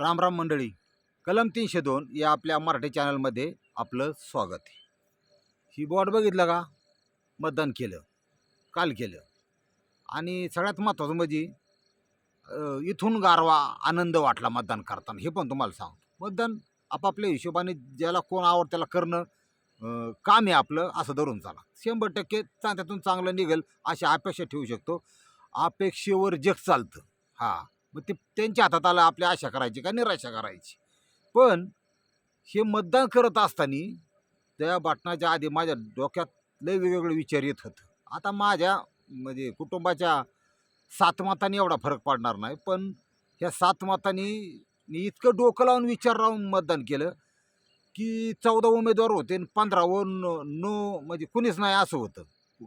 रामराम मंडळी कलम तीनशे दोन या आपल्या मराठी चॅनलमध्ये आपलं स्वागत आहे. ही बॉट बघितलं का? मतदान केलं काल केलं. आणि सगळ्यात महत्त्वाचं म्हणजे इथून गारवा आनंद वाटला मतदान करताना. हे पण तुम्हाला सांगतो. मतदान आपापल्या हिशोबाने ज्याला कोण आवड त्याला करणं काम आहे आपलं असं धरून चाला. शंभर टक्के त्यातून चांगलं निघेल अशी अपेक्षा ठेवू शकतो. अपेक्षेवर जग चालतं. हां. मग ते त्यांच्या हातात आलं आपल्या आशा करायची का निराशा करायची. पण हे मतदान करत असताना त्या बाटणाच्या आधी माझ्या डोक्यात लय वेगवेगळे विचार येत होतं. आता माझ्या म्हणजे कुटुंबाच्या सात एवढा फरक पडणार नाही पण ह्या सातमातांनी मी इतकं डोकं लावून विचार लावून मतदान केलं की चौदा उमेदवार होते आणि पंधरा व नो म्हणजे कुणीच नाही असं होतं.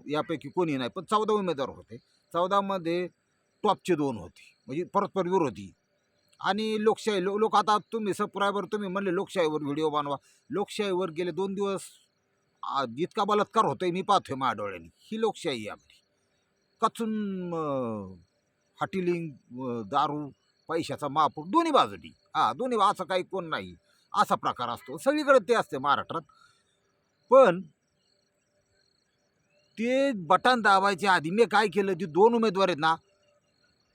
यापैकी कोणी नाही पण चौदा उमेदवार होते. चौदामध्ये टॉपचे दोन होते. म्हणजे परस्पर विरोधी. आणि लोकशाही लो लोक आता तुम्ही सबस्क्रायबर तुम्ही म्हणले लोकशाहीवर व्हिडिओ बनवा. लोकशाहीवर गेले दोन दिवस आ, जितका बलात्कार होतोय मी पाहतोय माझ्या डोळ्याने. ही लोकशाही आहे आपली. कचून अं, हटिलिंग दारू पैशाचा महापूर दोन्ही बाजूनी. हां दोन्ही असं काही कोण नाही. असा प्रकार असतो. सगळीकडे ते असते महाराष्ट्रात. पण ते बटन दाबायच्या आधी मी काय केलं ती दोन उमेदवार आहेत ना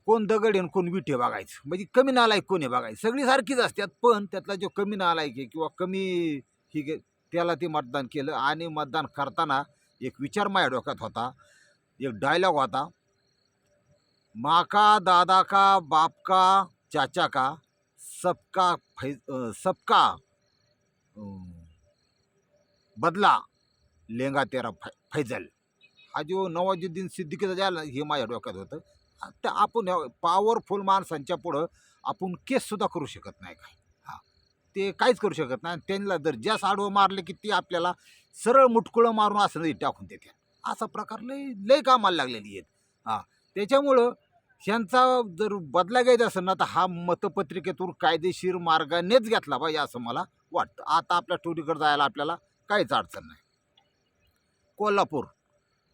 कोण दगड आहे कोण विटे बघायचं. म्हणजे कमी नालायक कोण आहे बघायचं. सगळी सारखीच असतात पण त्यातला जो कमी नालायक आहे किंवा कमी ही गे- त्याला ते मतदान केलं आणि मतदान करताना एक विचार माझ्या डोक्यात होता एक डायलॉग होता. माका दादा का बाप का चाचा का सबका फै सबका बदला लेंगा तेरा फै फैजल. हा जो नवाजुद्दीन सिद्दीकीचा झाला हे माझ्या डोक्यात होतं. त्या आपण पॉवरफुल माणसांच्या पुढं आपण केससुद्धा करू शकत नाही काय हां. ते काहीच करू शकत नाही. त्यांना जर जास्त आडवं मारले की ती आपल्याला सरळ मुटकुळं मारून असं नाही टाकून देते. असा प्रकार लय लय कामाला लागलेली आहेत. हां. त्याच्यामुळं ह्यांचा जर बदला घ्यायचा असेल ना तर हा मतपत्रिकेतून कायदेशीर मार्गानेच घेतला पाहिजे असं मला वाटतं. आता आपल्या टोरीकडे जायला आपल्याला काहीच अडचण नाही. कोल्हापूर.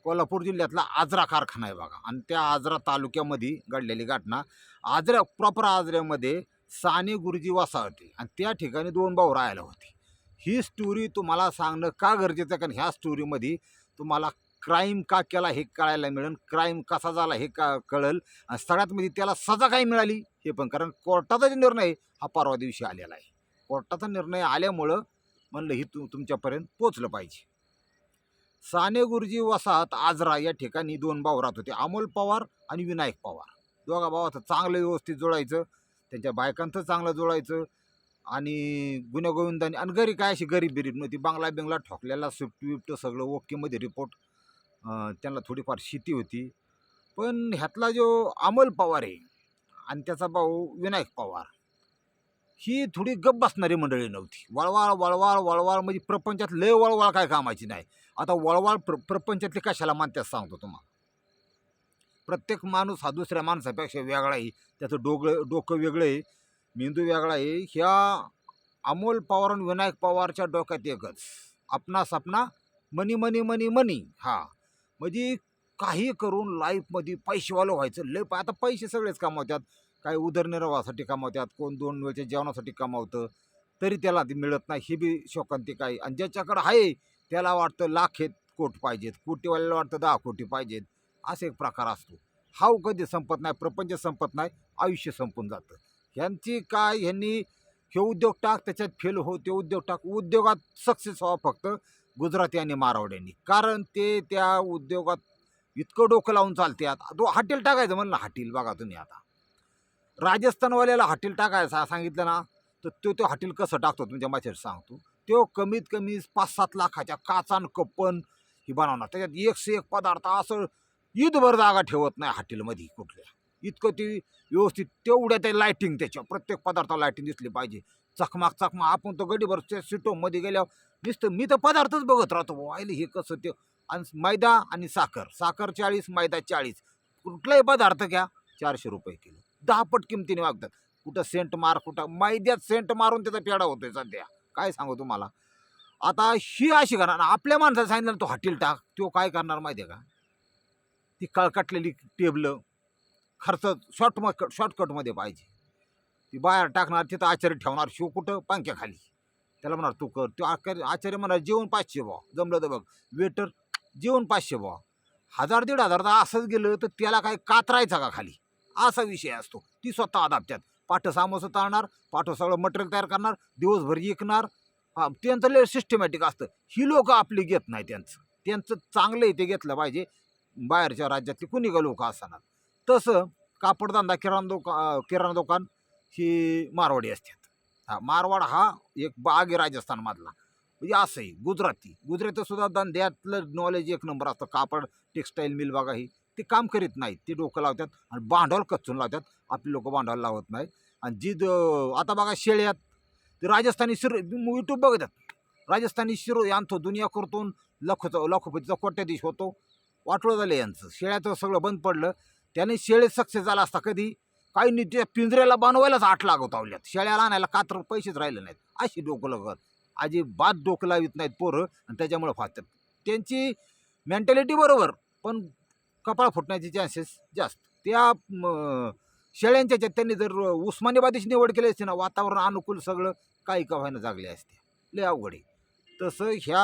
कोल्हापूर जिल्ह्यातला आजरा कारखाना आहे बघा. आणि त्या आजरा तालुक्यामध्ये घडलेली घटना आजऱ्या प्रॉपर आजऱ्यामध्ये साने गुरुजी वसाहती आणि त्या ठिकाणी दोन भाऊ राहायला होते. ही स्टोरी तुम्हाला सांगणं का गरजेचं आहे? कारण ह्या स्टोरीमध्ये तुम्हाला क्राईम का केला हे कळायला मिळेल. क्राईम कसा झाला हे का कळेल. आणि सगळ्यात म्हणजे त्याला सजा काय मिळाली? हे पण कारण कोर्टाचा जे निर्णय हा परवा दिवशी आलेला आहे. कोर्टाचा निर्णय आल्यामुळं म्हणलं ही तु तुमच्यापर्यंत पोचलं पाहिजे. साने गुरुजी वसाहत आजरा या ठिकाणी दोन भाऊ राहत होते. अमोल पवार आणि विनायक पवार. दोघा भावाचं चांगलं व्यवस्थित जोडायचं त्यांच्या बायकांचं चांगलं जोडायचं आणि गुन्हेगोविंदाने आणि घरी काय अशी गरीब बिरीब नव्हती. बांगला बिंगला ठोकलेला स्विफ्ट विफ्ट सगळं ओकेमध्ये रिपोर्ट त्यांना थोडीफार शेती होती. पण ह्यातला जो अमोल पवार आहे आणि त्याचा भाऊ विनायक पवार ही थोडी गप बसणारी मंडळी नव्हती. वळवाळ वळवाळ वळवाळ म्हणजे प्रपंचात लय वळवाळ काय कामाची नाही. आता वळवाळ प्र प्रपंचातले कशाला मानत्यास सांगतो तुम्हाला. प्रत्येक माणूस हा दुसऱ्या माणसापेक्षा वेगळा आहे. त्याचं डोगळं डोकं वेगळं आहे. मेंदू वेगळा आहे. ह्या अमोल पवार आणि विनायक पवारच्या डोक्यात एकच. आपणा सपना मनी मनी मनी मनी. हा. म्हणजे काही करून लाईफमध्ये पैसेवालं व्हायचं. लय आता पैसे सगळेच कमावतात. काही उदरनिर्वाहासाठी कमावतात कोण दोन वेळच्या जेवणासाठी कमावतं तरी त्याला ते मिळत नाही. ही बी शोकांतिक आहे आणि ज्याच्याकडं आहे त्याला वाटतं लाख आहेत कोट पाहिजेत कोटीवाल्याला वाटतं दहा कोटी पाहिजेत. असा एक प्रकार असतो. हाव कधी संपत नाही प्रपंच संपत नाही आयुष्य संपून जातं. ह्यांची काय ह्यांनी हे उद्योग टाक त्याच्यात फेल हो ते उद्योग टाक. उद्योगात सक्सेस व्हावं फक्त गुजराती आणि मारवाड्यांनी. कारण ते त्या उद्योगात इतकं डोकं लावून चालते आता तो हॉटेल टाकायचं म्हणलं हॉटेल बघा तुम्ही आता. राजस्थानवाल्याला हॉटेल टाकायचं सांगितलं ना तर तो तो हॉटेल कसं टाकतो तुमच्या माझ्यासाठी सांगतो. तो कमीत कमी पाच सात लाखाच्या काचान कप्पन ही बनवणार. त्याच्यात एकशे एक पदार्थ असं ईदभर जागा ठेवत नाही हॉटेलमध्ये कुठल्या. इतकं ती व्यवस्थित तेवढ्या त्या लायटिंग त्याच्या प्रत्येक पदार्थाला लायटिंग दिसली पाहिजे. चकमाक चकमा आपण तर गडीभर सिटोमध्ये गेल्यावर नुसतं मी तर पदार्थच बघत राहतो बुवा, आयले हे कसं ते आणि मैदा आणि साखर. साखर चाळीस मैदा चाळीस. कुठलाही पदार्थ घ्या चारशे रुपये किलो. दहा पट किमतीने वागतात. कुठं सेंट मार कुठं मैद्यात सेंट मारून त्याचा पेढा होतोय सध्या. काय सांगू तुम्हाला? आता ही अशी करणार आपल्या माणसाला सांगितलं तो हॉटेल टाक तो काय करणार माहिती आहे का? ती कळकटलेली टेबलं खर्च शॉर्ट शॉर्टकटमध्ये पाहिजे. ती बाहेर टाकणार तिथं आचार्य ठेवणार शिव कुठं? पंख्याखाली त्याला म्हणणार तू कर. तो आचार्य आचार्य म्हणणार जेवण पाचशे बा जमलं तर बघ. वेटर जेवण पाचशे बा हजार दीड हजार तर असंच गेलं तर त्याला काय कातरायचा का खाली? असा विषय असतो. ती स्वतः आदापत्यात पाठ सामोसं ताळणार पाठो सगळं मटेरियल तयार करणार दिवसभर विकणार हा त्यांचं लय सिस्टमॅटिक असतं. ही लोक आपली घेत नाही त्यांचं. त्यांचं चांगलं इथे ते घेतलं पाहिजे. बाहेरच्या राज्यातली कुणी का लोक असणार? तसं कापडधंदा किराणा दुका किराणा दुकान ही मारवाडी असतात. हा मारवाड हा एक बाग राजस्थानमधला. म्हणजे असंही गुजराती. गुजराती सुद्धा धंद्यातलं नॉलेज एक नंबर असतं. कापड टेक्स्टाईल मिल बघा ही ते काम करीत नाहीत. ते डोकं लावतात आणि भांडवल कच्चून लावतात. आपली लोक भांडवल लावत नाही आणि जी आता बघा शेळ्यात ते राजस्थानी शिरो यूट्यूब बघतात. राजस्थानी शिरो आणतो दुनिया करतून लखोचा लखोपतीचा कोट्याधीश होतो. वाटलं झालं यांचं. शेळ्याचं सगळं बंद पडलं. त्याने शेळे सक्सेस झाला असता कधी? काही नीती त्या पिंजऱ्याला बनवायलाच आठ लागत आवल्यात शेळ्याला आणायला कात्र पैसेच राहिले नाहीत. अशी डोकं लगत. बाद डोकं लावित नाहीत पोरं आणि त्याच्यामुळे फासतात त्यांची मेंटॅलिटी बरोबर पण कपाळ फुटण्याचे चान्सेस जास्त. त्या शेळ्यांच्या त्यांनी जर उस्मानाबादीची निवड केली असते ना वातावरण अनुकूल सगळं काही का व्हायला जागले असते. लय अवघड आहे. तसं ह्या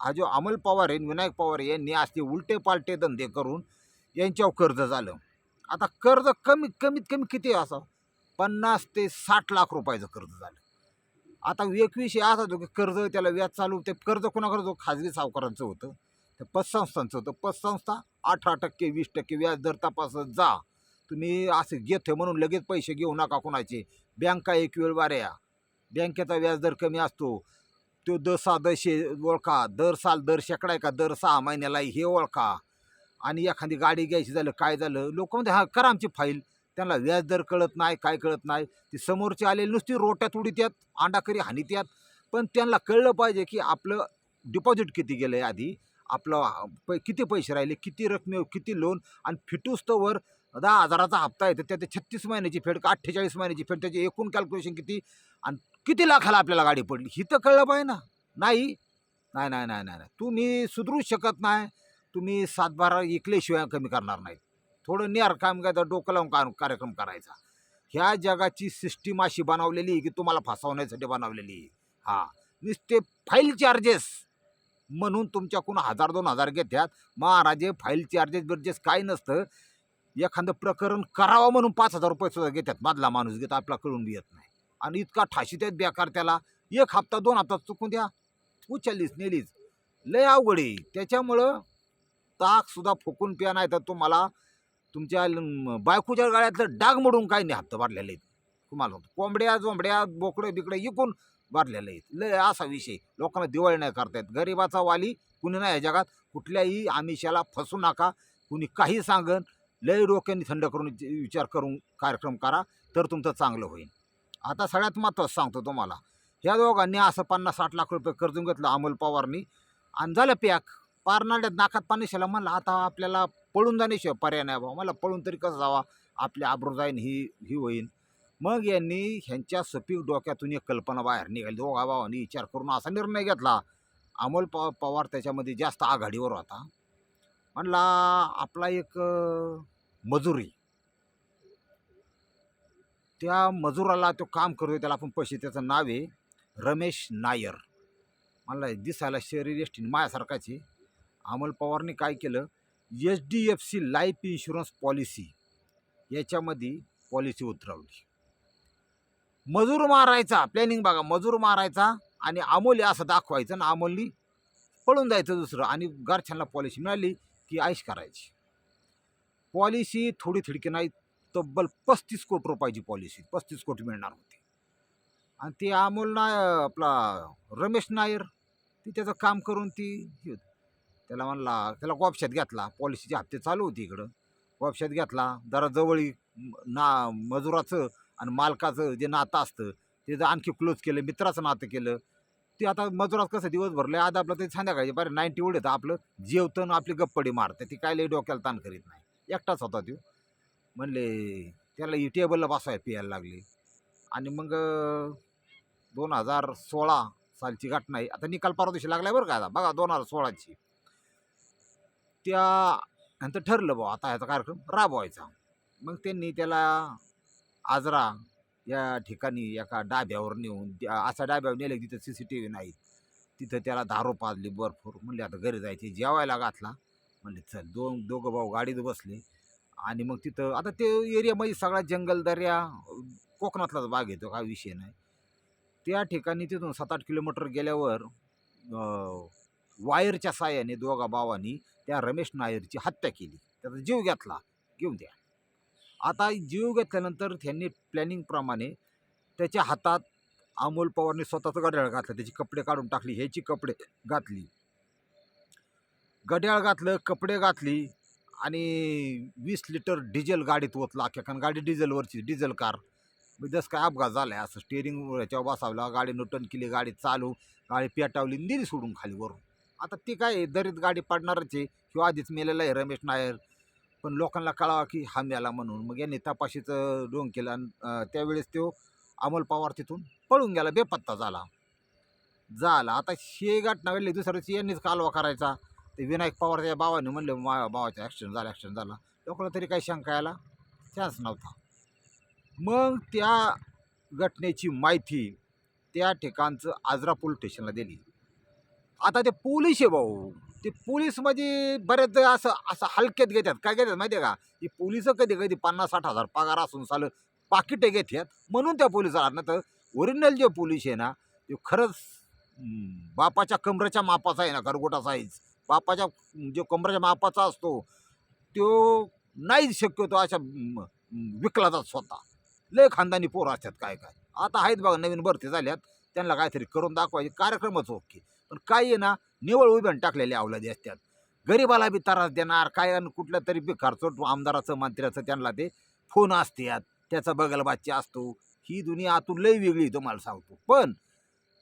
हा जो अमल पवार आहे विनायक पवार यांनी असते उलटे पालटे धंदे करून यांच्यावर कर्ज झालं. आता कर्ज कमीत कमीत कमी किती असं पन्नास ते साठ लाख रुपयाचं कर्ज झालं. आता एक विषय असा जो की कर्ज त्याला व्याज चालू ते कर्ज कोणाकडे जो खाजगी सावकारांचं होतं. ते पतसंस्थांचं होतं. पतसंस्था अठरा टक्के वीस टक्के व्याज दर तपासत जा. तुम्ही असं घेते म्हणून लगेच पैसे घेऊ नका कोणाचे. बँका एक वेळ वाऱ्या. बँकेचा व्याजदर कमी असतो. तो दर सहा दशे ओळखा. दर साल दर शेकडा आहे का? दर सहा महिन्याला हे ओळखा. आणि एखादी गाडी घ्यायची झालं काय झालं लोक म्हणते हा करा आमची फाईल. त्यांना व्याजदर कळत नाही काय कळत नाही. ती समोरचे आलेली नुसती रोट्यात उडीत यात अंडाकरी हानीत पण त्यांना कळलं पाहिजे की आपलं डिपॉझिट किती गेलं आहे आधी. आपलं पै किती पैसे राहिले किती रकमे किती लोन आणि फिटूस्तवर दहा हजाराचा हप्ता येतो तर त्याचे छत्तीस महिन्याची फेड का अठ्ठेचाळीस महिन्याची फेड त्याची एकूण कॅल्क्युलेशन किती? आणि किती लाखाला आपल्याला गाडी पडली? ही तर कळलं पाहिजे ना. नाही. नाही नाही नाही नाही नाही. तुम्ही सुधरू शकत नाही. तुम्ही सातबारा इकल्याशिवाय कमी करणार नाहीत. थोडं नियर काम करायचं डोकं लावून का कार्यक्रम करायचा. ह्या जगाची सिस्टीम अशी बनवलेली आहे की तुम्हाला फसवण्यासाठी बनवलेली आहे. नुसते फाईल चार्जेस म्हणून तुमच्याकडून हजार दोन हजार घेतात महाराजे फाईल चार्जेस बिर्जेस काय नसतं. एखादं प्रकरण करावं म्हणून पाच हजार रुपये सुद्धा घेतात मधला माणूस घेत आपला कळून येत नाही. आणि इतका ठाशी आहेत बेकार त्याला. एक हप्ता दोन हप्ता चुकून द्या. उचललीच नेलीच. लय अवघड आहे. त्याच्यामुळं ताकसुद्धा फुकून प्या नाही तर तुम्हाला तुमच्या ल- बायकोच्या गाड्यातलं डाग मोडून काय नाही हप्ता भरलेले आहेत. तुम्हाला कोंबड्या जोंबड्या बोकडे बिकडे इकून भरलेले आहेत लय असा विषय लोकांना दिवाळी नाही करतायत गरिबाचा वाली कुणी नाही या जगात. कुठल्याही आमिषाला फसू नका. कुणी काही सांगन. लय डोक्याने थंड करून विचार करून कार्यक्रम करा तर तुमचं चांगलं होईल. आता सगळ्यात महत्त्वाचं सांगतो तुम्हाला. ह्या दोघांनी असं पन्नास साठ लाख रुपये कर्जून घेतलं अमोल पवारनी. आणि झालं पॅक. पारनाड्यात नाकात पाणी शिला. म्हणलं आता आपल्याला पळून जाण्याशिवाय पर्याय नाही बाबा. मला पळून तरी कसं जावा? आपल्या आबरू ही ही होईन. मग यांनी ह्यांच्या सपीक डोक्यातून एक कल्पना बाहेर निघाली. दोघा भावांनी विचार करून असा निर्णय घेतला. अमोल प पवार त्याच्यामध्ये जास्त आघाडीवर होता. म्हणला आपला एक मजुरी. त्या मजुराला तो काम करतो त्याला आपण पैसे त्याचं नाव आहे रमेश नायर. म्हणला दिसायला शरीर एस टी अमोल पवारने काय केलं? H D F C life insurance policy याच्यामध्ये पॉलिसी उतरवली. मजूर मारायचा प्लॅनिंग बघा मजूर मारायचा आणि अमोली असं दाखवायचं ना अमोली पळून जायचं दुसरं आणि गारछांना पॉलिसी मिळाली की आईश करायची. पॉलिसी थोडी थिडकी नाही तब्बल पस्तीस कोटी रुपयाची पॉलिसी पस्तीस कोटी मिळणार होती. आणि ते अमोल ना आपला रमेश नायर ती त्याचं काम करून ती त्याला म्हणला त्याला गोपशात घेतला पॉलिसीचे हप्ते चालू होते इकडं. गोपशात घेतला जरा जवळी ना मजुराचं आणि मालकाचं जे नातं असतं ते जर आणखी क्लोज केलं मित्राचं नातं केलं ते आता मजुरात कसं दिवस भरलं आज आपलं ते संध्याकाळी बरं नाईन्टी उडे तर आपलं जेवतं आपली गप्पडी मारते ती काय लई डोक्याला ताण करीत नाही. एकटाच होता तो म्हणले त्याला ही टेबलला बसवाय पियायला लागली. आणि मग दोन हजार सोळा सालची घटना आहे. आता निकाल परवा दिवशी लागलाय बरं का आता. बघा दोन हजार सोळाची. त्या नंतर ठरलं बुवा आता ह्याचा कार्यक्रम राबवायचा. मग त्यांनी त्याला आजरा या ठिकाणी एका डाब्यावर नेऊन असा डाब्यावर नेलं की तिथं सी सी टी व्ही नाही. तिथं त्याला दारू पाजली बर्फूर म्हणले आता घरी जायचे जेवायला घातला. म्हणले चल दोन दोघं भाऊ गाडीत बसले. आणि मग तिथं आता ते एरियामध्ये सगळा जंगल दर्या कोकणातलाच भाग येतो काय विषय नाही. त्या ठिकाणी तिथून सात आठ किलोमीटर गेल्यावर वायरच्या साह्याने दोघा भावांनी त्या रमेश नायरची हत्या केली. त्याचा जीव घेतला. घेऊन द्या. आता जीव घेतल्यानंतर त्यांनी प्लॅनिंगप्रमाणे त्याच्या हातात अमोल पवारने स्वतःचं घड्याळ घातलं. त्याची कपडे काढून टाकली ह्याची कपडे घातली. घड्याळ घातलं कपडे घातली आणि वीस लिटर डिझेल गाडीत ओतला कारण गाडी डिझेलवरची डिझेल कार. मग जसं काय अपघात झाला आहे असं स्टेअरिंग ह्याच्यावर बसावला. गाडी नुटन केली गाडी चालू. गाडी पेटावली निरी दिली सोडून खाली वरून. आता ती काय आहे, दरीत गाडी पाडणारच आहे. किंवा आधीच मेलेला आहे रमेश नायर. पण लोकांना कळावा की हा मेला म्हणून. मग यांनी तपाशीचं डोंग केलं आणि त्यावेळेस तो अमोल पवार तिथून पळून गेला बेपत्ता झाला. झाला. आता हे घटना वेळली दुसऱ्या दिवशी यांनीच कालवा करायचा. ते विनायक पवार त्या भावाने म्हणले मा भावाचा ॲक्सिडेंट झाला ॲक्सिडेंट झाला. लोकांना तरी काही शंका यायला चान्स नव्हता. मग त्या घटनेची माहिती त्या ठिकाणचं आजरा पोलीस स्टेशनला दिली. आता ते पोलीस आहे भाऊ. ते पोलीसमध्ये बरेच असं असं हलक्यात घेतात. काय घेतात माहिती आहे का? की पोलिसं कधी कधी पन्नास साठ हजार पगार असून चालू पाकिटे घेतात. म्हणून त्या पोलिसाला ना तर ओरिजिनल जे पोलीस आहे ना ते खरंच बापाच्या कमरेच्या मापाचा आहे ना गरगोटा साईज बापाच्या जो कमरेच्या मापाचा असतो तो नाहीच शक्यतो अशा विकला जात स्वतः. लय खानदानी पोरं असतात काय काय आता आहेत बघा नवीन भरती झाल्यात. त्यांना काहीतरी करून दाखवायचे कार्यक्रमच ओके. पण काही आहे ना निवळ उभ्यान टाकलेले अवलादी असतात. गरिबाला बी त्रास देणार काय आणि कुठल्या तरी बी बेकारचोट आमदाराचं मंत्र्याचं त्यांना ते फोन असतात. त्याचा बगलबाची असतो. ही दुनिया आतून लई वेगळी तुम्हाला सांगतो. पण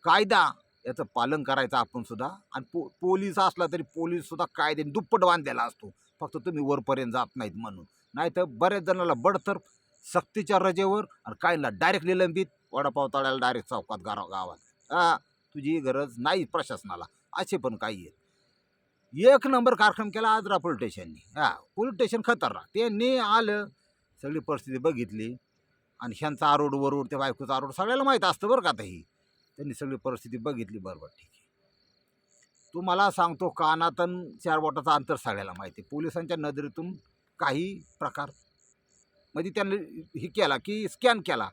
कायदा याचं पालन करायचं आपण सुद्धा आणि पो पोलीस असला तरी पोलीससुद्धा कायद्याने दुप्पट बांधलेला असतो. फक्त तुम्ही वरपर्यंत जात नाहीत म्हणून. नाही तर बऱ्याच जणाला बडतर सक्तीच्या रजेवर आणि काहींना डायरेक्ट निलंबित. वडापाव तळ्याला डायरेक्ट चौकात गाव गावात. तुझी गरज नाही प्रशासनाला. असे पण काही आहेत. एक नंबर कार्यक्रम केला आजरा पोलीस स्टेशननी. हा पोलीस स्टेशन खतरनाक. त्यांनी आलं सगळी परिस्थिती बघितली आणि ह्यांचा आरोड वरोड त्या बायकोचा आरोड सगळ्याला माहीत असतं बरं का आता ही. त्यांनी सगळी परिस्थिती बघितली बरोबर ठीक आहे. तुम्हाला सांगतो कानातन चार बोटाचं अंतर सगळ्याला माहिती आहे. पोलिसांच्या नजरेतून काही प्रकार. म्हणजे त्यांनी हे केला की स्कॅन केला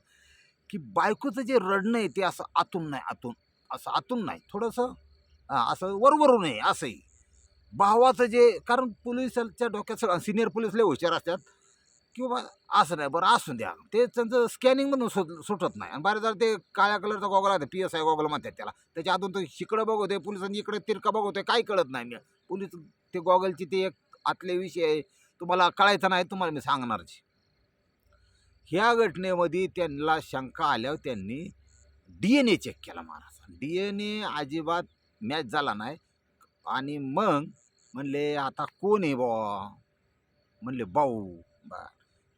की बायकोचं जे रडणं आहे ते असं आतून नाही आतून. असं आतून नाही थोडंसं असं वरवरून आहे असंही. भावाचं जे कारण पोलिसांच्या डोक्यात सगळं सिनियर पोलीस लय हुशार असतात. किंवा असं नाही बरं असून द्या. ते त्यांचं स्कॅनिंग म्हणून सुट सुटत नाही. आणि बऱ्याच जर ते काळ्या कलरचा गॉगल आहे पी एस आय गॉगल म्हणतात त्याला. त्याच्या आतून तो शिकडं बघवते पोलिसांनी इकडे तिरका बघवते काय कळत नाही. मी पोलीस ते गॉगलची ते एक आतले विषय आहे. तुम्हाला कळायचं नाही तुम्हाला मी सांगणारच ह्या घटनेमध्ये त्यांना शंका आल्यावर त्यांनी डी एन ए चेक केला महाराज. डी एन ए अजिबात मॅच झाला नाही. आणि मग म्हणले आता कोण आहे बा म्हणले भाऊ. बा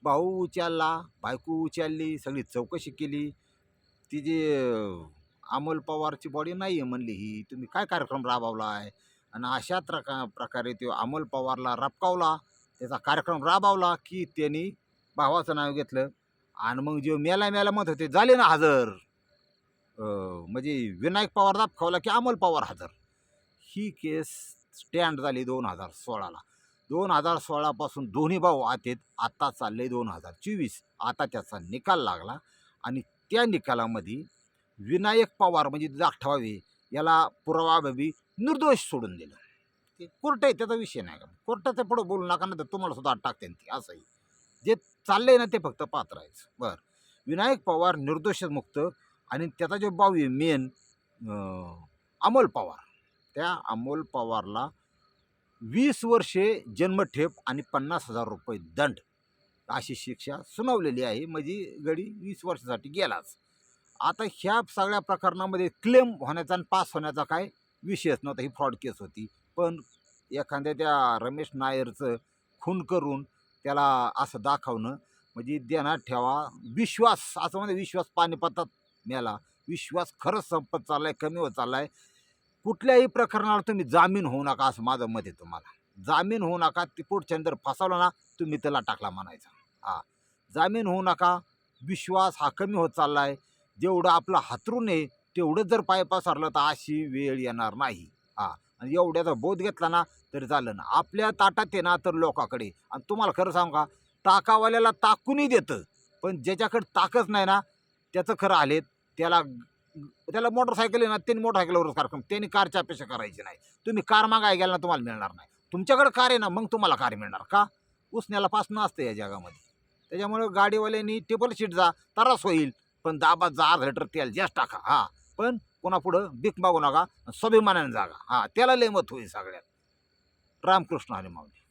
भाऊ उचलला बायको उचलली सगळी चौकशी केली. तिची अमोल पवारची बॉडी नाही आहे म्हणली ही. तुम्ही काय कार्यक्रम राबवला आहे आणि अशा प्रका प्रकारे तो अमोल पवारला रपकावला. त्याचा कार्यक्रम राबवला की त्यांनी भावाचं नाव घेतलं. आणि मग जे मेला मेला मत होते झाले ना हजर? म्हणजे विनायक पवार दाखवला की अमोल पवार हजर. ही केस स्टँड झाली दोन हजार सोळाला. दोन हजार सोळापासून दोन्ही भाऊ आतेत. आता चालले दोन हजार चोवीस. आता त्याचा निकाल लागला आणि त्या निकालामध्ये विनायक पवार म्हणजे दाखवावे याला पुरावाभावी निर्दोष सोडून दिलं. ते कोर्ट आहे त्याचा विषय नाही का? कोर्टाच्या पुढं बोलू नका ना तर तुम्हाला सुद्धा टाकते ते असंही. जे चाललंय ना ते फक्त पात्र आहेच बरं. विनायक पवार निर्दोष मुक्त आणि त्याचा जो भाऊ आहे मेन अमोल पवार. त्या अमोल पवारला वीस वर्षे जन्मठेप आणि पन्नास हजार रुपये दंड अशी शिक्षा सुनावलेली आहे. म्हणजे गडी वीस वर्षासाठी गेलाच. आता ह्या सगळ्या प्रकरणामध्ये क्लेम होण्याचा आणि पास होण्याचा काय विषयच नव्हता. ही फ्रॉड केस होती. पण एखाद्या त्या रमेश नायरचं खून करून त्याला असं दाखवणं म्हणजे देणार ठेवा. विश्वास असं म्हणजे विश्वास पानिपतात मेला विश्वास खरंच संपत चाललाय कमी होत चाललाय. कुठल्याही प्रकरणाला तुम्ही जामीन होऊ नका असं माझं मत आहे तुम्हाला. जामीन होऊ नका ती पुढच्या जर फसवला ना तुम्ही त्याला टाकला म्हणायचा. हा. जामीन होऊ नका विश्वास हा कमी होत चालला आहे जेवढं आपलं हातरून आहे तेवढं जर पाय पसरलं तर अशी वेळ येणार नाही. हा. आणि एवढ्याचा बोध घेतला ना तरी चाललं ना. आपल्या ताटात आहे ना तर लोकाकडे. आणि तुम्हाला खरं सांगू का ताकावाल्याला ताकूनही देतं. पण ज्याच्याकडे ताकच नाही ना त्याचं खरं आलेत त्याला त्याला मोटरसायकल आहे ना त्यांनी मोटरसायकलवरच कार्यक्रम त्यांनी कारची अपेक्षा करायची नाही. तुम्ही कार मागाय गेला ना तुम्हाला मिळणार नाही. तुमच्याकडे कार आहे ना मग तुम्हाला कार मिळणार का? उसण्याला पास नसतं या जगामध्ये. त्याच्यामुळं गाडीवाल्यांनी टेबल शीट जा तरास होईल. पण दाबा जा अर्धा लिटर तेल जास्त टाका. हां. पण कोणापुढं भीक मागू नका स्वाभिमानाने जागा. हां त्याला लय मत होईल सगळ्यात. रामकृष्ण हरी माऊली.